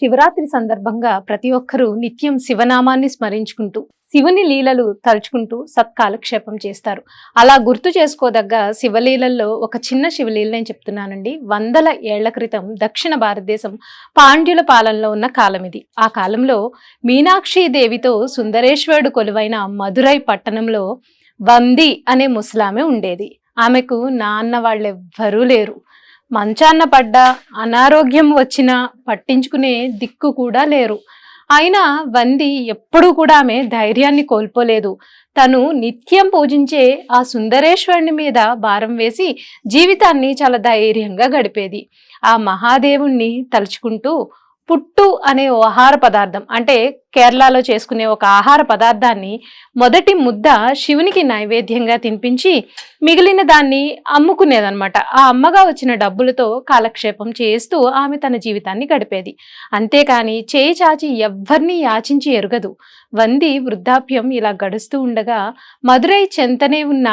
శివరాత్రి సందర్భంగా ప్రతి ఒక్కరూ నిత్యం శివనామాన్ని స్మరించుకుంటూ శివుని లీలలు తలుచుకుంటూ సత్కాలక్షేపం చేస్తారు. అలా గుర్తు చేసుకోదగ్గ శివలీలల్లో ఒక చిన్న శివలీల నేను చెప్తున్నానండి. వందల ఏళ్ళ క్రితం దక్షిణ భారతదేశం పాండ్యుల పాలనలో ఉన్న కాలం ఇది. ఆ కాలంలో మీనాక్షి దేవితో సుందరేశ్వరుడు కొలువైన మధురై పట్టణంలో వంది అనే ముసలామె ఉండేది. ఆమెకు నాన్న వాళ్ళెవ్వరూ లేరు. మంచాన్న పడ్డా అనారోగ్యం వచ్చినా పట్టించుకునే దిక్కు కూడా లేరు. అయినా వంది ఎప్పుడూ కూడా ఆమె ధైర్యాన్ని కోల్పోలేదు. తను నిత్యం పూజించే ఆ సుందరేశ్వరుని మీద భారం వేసి జీవితాన్ని చాలా ధైర్యంగా గడిపేది. ఆ మహాదేవుణ్ణి తలుచుకుంటూ పుట్టు అనే ఓ ఆహార పదార్థం అంటే కేరళలో చేసుకునే ఒక ఆహార పదార్థాన్ని మొదటి ముద్ద శివునికి నైవేద్యంగా తినిపించి మిగిలిన దాన్ని అమ్ముకునేదనమాట ఆ అమ్మగా వచ్చిన డబ్బులతో కాలక్షేపం చేస్తూ ఆమె తన జీవితాన్ని గడిపేది. అంతేకాని చేయి చాచి ఎవ్వరినీ యాచించి ఎరుగదు. వంది వృద్ధాప్యం ఇలా గడుస్తూ ఉండగా మదురై చెంతనే ఉన్న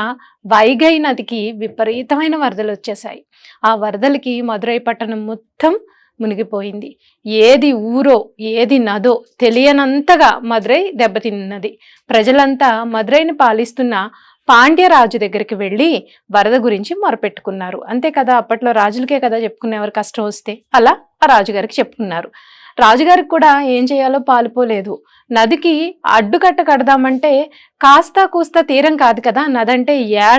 వైగై నదికి విపరీతమైన వరదలు వచ్చేసాయి ఆ వరదలకి మదురై పట్టణం మొత్తం మునిగిపోయింది. ఏది ఊరో ఏది నదో తెలియనంతగా మదురై దెబ్బతిన్నది. ప్రజలంతా మదురైని పాలిస్తున్న పాండ్యరాజు దగ్గరికి వెళ్ళి వరద గురించి మొరపెట్టుకున్నారు. అంతే కదా అప్పట్లో రాజులకే కదా చెప్పుకునేవారు కష్టం వస్తే. అలా ఆ రాజుగారికి చెప్పుకున్నారు. రాజుగారికి కూడా ఏం చేయాలో పాలుపోలేదు. నదికి అడ్డుకట్ట కడదామంటే కాస్త కూస్త తీరం కాదు కదా నదంటే